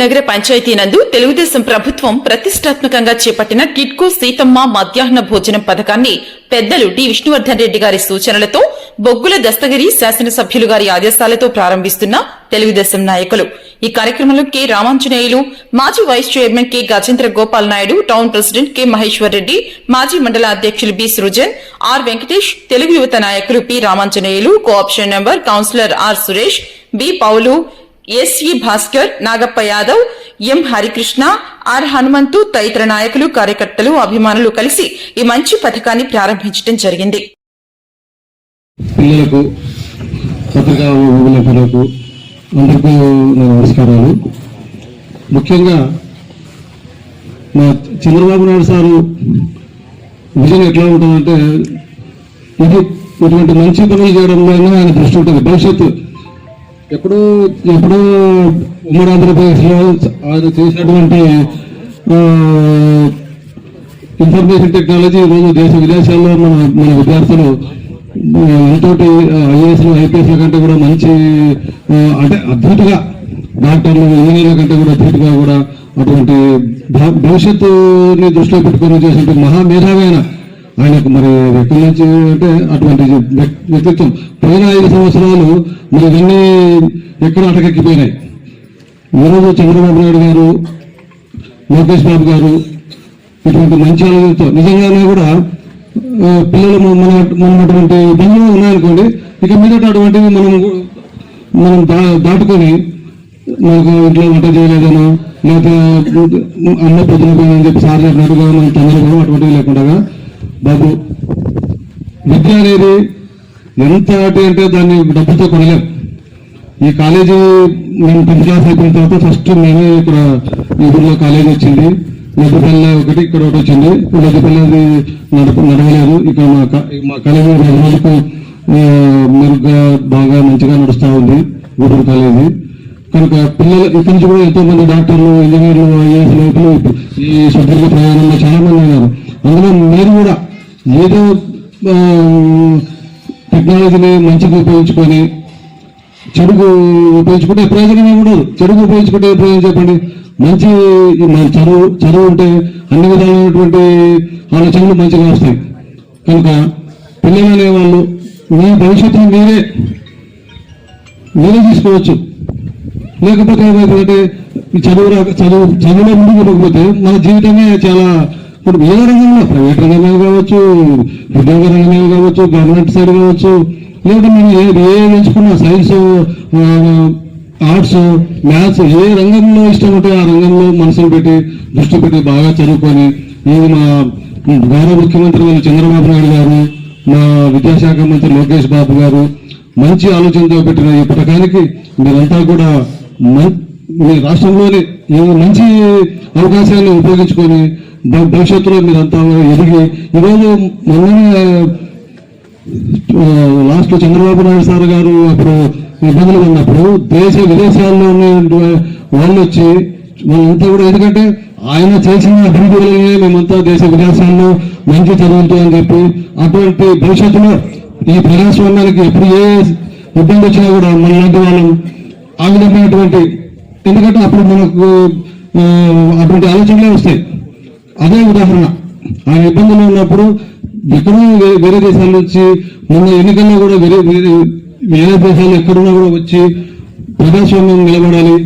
నగర పంచాయతీ నందు తెలుగుదేశం ప్రభుత్వం ప్రతిష్టాత్మకంగా చేపట్టిన కిట్కో సీతమ్మ మధ్యాహ్న భోజనం పథకాన్ని పెద్దలు డి. విష్ణువర్ధన్ రెడ్డి గారి సూచనలతో బొగ్గుల దస్తగిరి శాసనసభ్యులు గారి ఆదేశాలతో ప్రారంభిస్తున్న తెలుగుదేశం నాయకులు. ఈ కార్యక్రమంలో కె. రామాంజనేయులు మాజీ vice chairman K. Gajendra Gopal Naidu town president K. Maheshwar Reddy మాజీ మండల అధ్యక్షులు బి. సృజన్ ఆర్. వెంకటేష్ తెలుగు యువత నాయకులు P. Ramanjaneyulu co-option number councillor R. Suresh B. Paulu SE Bhaskar Nagappa Yadav M Harikrishna R Hanumanthu తదితర నాయకులు కార్యకర్తలు అభిమానులు కలిసి ఈ మంచి పథకాన్ని ప్రారంభించడం జరిగింది. పిల్లలకు అందరికీ నమస్కారాలు. ముఖ్యంగా మా చంద్రబాబు నాయుడు సారు విజయం ఎట్లా ఉంటుందంటే ఇది ఇటువంటి మంచి పనులు చేయడంలోనే ఆయన దృష్టి ఉంటుంది. భవిష్యత్తు ఎప్పుడూ ఎప్పుడూ ఉమ్మడి ఆంధ్రప్రదేశ్లో ఆయన చేసినటువంటి ఇన్ఫర్మేషన్ టెక్నాలజీ ఈరోజు దేశ విదేశాల్లో మన మన విద్యార్థులు ఇంతోటి ఐఏఎస్లు ఐపీఎస్ల కంటే కూడా మంచి అంటే అద్భుతంగా డాక్టర్లు ఇంజనీర్ల కంటే కూడా అద్భుతంగా కూడా అటువంటి భవిష్యత్తుని దృష్టిలో పెట్టుకొని చేసినటువంటి మహామేధావి ఆయన. ఆయనకు మరి ఎక్కడి నుంచి అంటే అటువంటి వ్యక్తిత్వం. పోయిన ఐదు సంవత్సరాలు మరి ఇవన్నీ ఎక్కడ అటకెక్కిపోయినాయి. ఈరోజు చంద్రబాబు నాయుడు గారు లోకేష్ బాబు గారు ఇటువంటి మంచి ఆలోచనతో నిజంగానే కూడా పిల్లలు మన మనటువంటి ఇబ్బందులు ఉన్నాయనుకోండి ఇక మీదట అటువంటివి మనం మనం దా దాటుకొని మనకు ఇంట్లో వంట చేయలేదనో లేకపోతే అమ్మ పొద్దున పోయిందని చెప్పి సార్ చెప్పినట్టుగా మనం తొందరగా అటువంటివి లేకుండా బాబు విద్య అనేది ఎంత అంటే అంటే దాన్ని డబ్బుతో కొనలేం. ఈ కాలేజీ మేము టెన్త్ క్లాస్ అయిపోయిన తర్వాత ఫస్ట్ మేమే ఇక్కడ ఈ కాలేజీ వచ్చింది. లెద్దపల్లి ఒకటి ఇక్కడ ఒకటి వచ్చింది. లెద్దపల్లి నడప నడవలేదు. ఇక్కడ మా మా కాలేజీ రెండు రోజులకు మెరుగ్గా బాగా మంచిగా నడుస్తూ ఉంది గూడూరు కాలేజీ. కనుక పిల్లలు ఇక్కడి నుంచి కూడా ఎంతో మంది డాక్టర్లు ఇంజనీర్లు ఐఏఎస్ లోపల ఈ సుదీర్ఘ ప్రయాణంలో చాలా మంది ఉన్నారు. అందులో మీరు కూడా ఏదో టెక్నాలజీని మంచిగా ఉపయోగించుకొని చెడుగు ఉపయోగించుకుంటే ప్రయోజనం ఇవ్వడు చెడుగు ఉపయోగించుకుంటే ప్రయోజనం చెప్పండి. మంచి మన చదువు చదువు ఉంటే అన్ని విధాలైనటువంటి ఆలోచనలు మంచిగా వస్తాయి. కనుక పిల్లలు అనేవాళ్ళు మీ భవిష్యత్తును మీరే మీరే తీసుకోవచ్చు. లేకపోతే ఏమైతుందంటే చదువు రాక చదువు చదువులో ముందుకు పోకపోతే మన జీవితమే చాలా ఇప్పుడు ఏ రంగంలో? ప్రైవేట్ రంగంలో కావచ్చు ఉద్యోగ రంగంలో కావచ్చు గవర్నమెంట్ సైడ్ కావచ్చు లేదా మేము ఏ ఏ ఎంచుకున్నా సైన్స్ ఆర్ట్స్ మ్యాథ్స్ ఏ రంగంలో ఇష్టం ఉంటే ఆ రంగంలో మనసులు పెట్టి దృష్టి పెట్టి బాగా చదువుకొని నేను మా గౌరవ ముఖ్యమంత్రి గారు చంద్రబాబు నాయుడు గారు మా విద్యాశాఖ మంత్రి లోకేష్ బాబు గారు మంచి ఆలోచనతో పెట్టిన ఈ పథకానికి మీరంతా కూడా మీ రాష్ట్రంలోని ఈ మంచి అవకాశాన్ని ఉపయోగించుకొని భవిష్యత్తులో మీరంతా ఎదిగి ఈరోజు మొన్ననే లాస్ట్ చంద్రబాబు నాయుడు సార్ గారు అప్పుడు ఇబ్బందులు ఉన్నప్పుడు దేశ విదేశాల్లో వాళ్ళు వచ్చి వాళ్ళంతా కూడా ఎందుకంటే ఆయన చేసిన అభివృద్ధులనే మేమంతా దేశ విదేశాల్లో మంచి చదువుతూ అని చెప్పి అటువంటి భవిష్యత్తులో ఈ ప్రజాస్వామ్యానికి ఎప్పుడు ఏ ఇబ్బంది వచ్చినా కూడా మనలాంటి వాళ్ళం ఆ విధమైనటువంటి ఎందుకంటే అప్పుడు మనకు అటువంటి ఆలోచనలే వస్తాయి. అదే ఉదాహరణ. ఆయన ఇబ్బందులు ఉన్నప్పుడు ఎక్కడో వేరే దేశాల నుంచి మొన్న ఎన్నికల్లో కూడా వేరే వేరే దేశాలు ఎక్కడున్నా కూడా వచ్చి ప్రజాస్వామ్యం నిలబడాలి.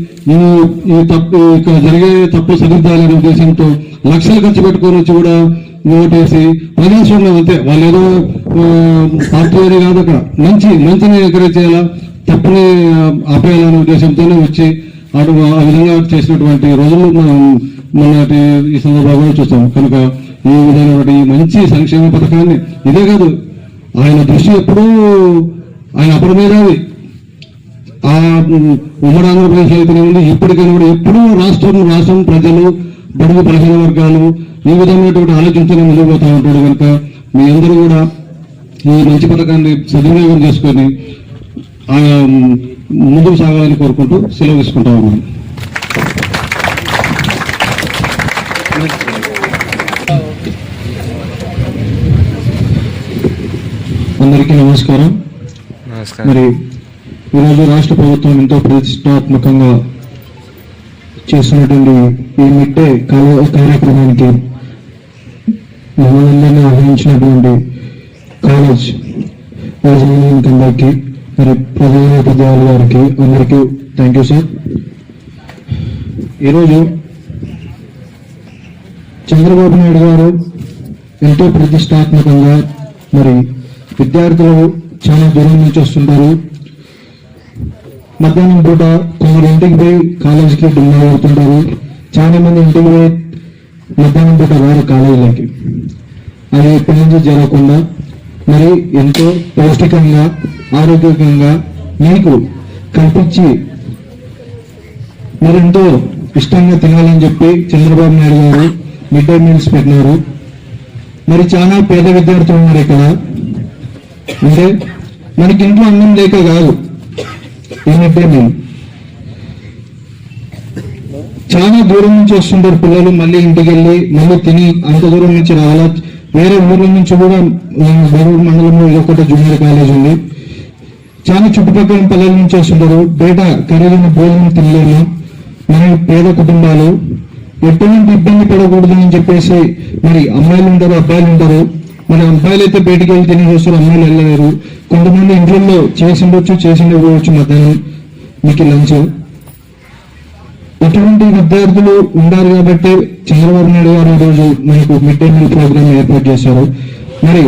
ఈ తప్పు ఇక్కడ జరిగే తప్పు సరిద్దాలనే ఉద్దేశంతో లక్షలు ఖర్చు పెట్టుకొని వచ్చి కూడా ఓటేసి ప్రజాస్వామ్యం అంతే. వాళ్ళు ఏదో పార్టీ అని కాదు అక్కడ. మంచి మంచిని ఎంకరేజ్ చేయాలా తప్పుని ఆపేయాలనే ఉద్దేశంతోనే వచ్చి అటు ఆ విధంగా చేసినటువంటి రోజులు మనం మొన్నటి ఈ సందర్భంగా చూస్తాం. కనుక ఈ విధమైనటువంటి మంచి సంక్షేమ పథకాన్ని ఇదే కాదు ఆయన దృష్టి ఎప్పుడూ ఆయన అపరమేధావి ఆ ఉమ్మడి ఆంధ్రప్రదేశ్ అయితేనే ఉంది. ఇప్పటికైనా కూడా ఎప్పుడూ రాష్ట్రం రాష్ట్రం ప్రజలు బడుగు బలహీన వర్గాలు ఈ విధమైనటువంటి ఆలోచించని ముందుకు ఉంటాడు కనుక మీ అందరూ కూడా ఈ మంచి పథకాన్ని సద్వినియోగం చేసుకొని ముందుకు సాగాలని కోరుకుంటూ సెలవు తీసుకుంటా ఉన్నాను. అందరికీ నమస్కారం. మరి ఈరోజు రాష్ట్ర ప్రభుత్వం ఎంతో ప్రతిష్టాత్మకంగా చేస్తున్నటువంటి ఈ కాల- కార్యక్రమానికి మమ్మల్ని ఆహ్వానించినటువంటి కాలేజ్ యాజమాన్యానికి అందరికీ మరి ప్రధాన ఉపాధ్యాయుల గారికి అందరికీ థ్యాంక్ యూ సార్ ఈరోజు చంద్రబాబు నాయుడు గారు ఎంతో ప్రతిష్టాత్మకంగా మరి విద్యార్థులు చాలా దూరం నుంచి వస్తుంటారు. మధ్యాహ్నం పూట కొందరు ఇంటికి పోయి కాలేజీకి డిన్నర్ అవుతుంటారు చాలా మంది ఇంటికి పోయి మధ్యాహ్నం పూట వారు కాలేజీలకి. అది ఇప్పటి నుంచి జరగకుండా మరి ఎంతో పౌష్టికంగా ఆరోగ్యకంగా మీకు కల్పించి మరెంతో ఎంతో ఇష్టంగా తినాలని చెప్పి చంద్రబాబు నాయుడు గారు మిడ్ డే మీల్స్ పెట్టినారు. మరి చాలా పేద విద్యార్థులు ఉన్నారు ఇక్కడ. అంటే మనకి ఇంట్లో అన్నం లేక కాదు. ఈ మిడ్ డే మీల్. చాలా దూరం నుంచి వస్తుంటారు పిల్లలు మళ్ళీ ఇంటికి వెళ్ళి మళ్ళీ తిని అంత దూరం నుంచి రావాలా? వేరే ఊర్ల నుంచి కూడా బెంగళూరు మండలంలో ఒకటి జూనియర్ కాలేజ్ ఉంది. చాలా చుట్టుపక్కల పల్లెల నుంచి వస్తుంటారు. బయట ఖరీదైన భోజనం తినలేము. మన పేద కుటుంబాలు ఎటువంటి ఇబ్బంది పడకూడదు అని చెప్పేసి మరి అమ్మాయిలు ఉంటారు అబ్బాయిలు ఉంటారు. మరి అబ్బాయిలు అయితే బయటికి వెళ్ళి తిని చూస్తారు? అమ్మాయిలు వెళ్ళలేరు. కొంతమంది ఇంట్లో చేసి ఉండొచ్చు చేసి ఉండకపోవచ్చు మధ్యాహ్నం. మీకు లంచ్. ఇటువంటి విద్యార్థులు ఉండాలి కాబట్టి చంద్రబాబు నాయుడు గారు ఈరోజు మనకు మిడ్ డే మీల్ ప్రోగ్రామ్ ఏర్పాటు చేశారు. మరి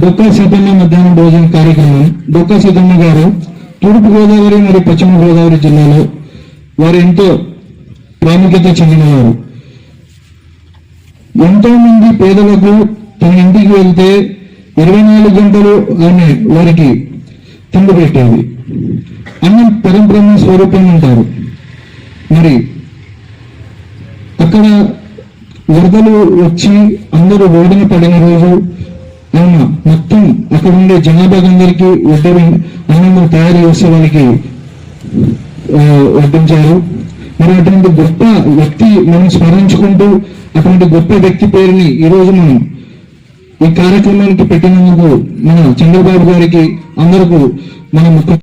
డొక్కా సీతమ్మ మధ్యాహ్నం భోజన కార్యక్రమం. డొక్కా సీతమ్మ గారు తూర్పు గోదావరి మరియు పశ్చిమ గోదావరి జిల్లాలో వారు ఎంతో ప్రాముఖ్యత చెందినవారు. ఎంతో మంది పేదలకు తన ఇంటికి వెళ్తే ఇరవై నాలుగు గంటలు ఆమె వారికి తిండి పెట్టేది. అన్నం పరంబ్రహ్మ స్వరూపం అంటారు. మరి అక్కడ వరదలు వచ్చి అందరూ ఓడిన పడిన రోజు ఆయన మొత్తం అక్కడ ఉండే జనాభాకి అందరికీ వడ్డీ అన్నం తయారు చేసే వాళ్ళకి ఆ, మరి అటువంటి గొప్ప వ్యక్తి మనం స్మరించుకుంటూ అటువంటి గొప్ప వ్యక్తి పేరుని ఈ రోజు మనం ఈ కార్యక్రమానికి పెట్టినందుకు మన చంద్రబాబు గారికి అందరికీ మన ముఖ్య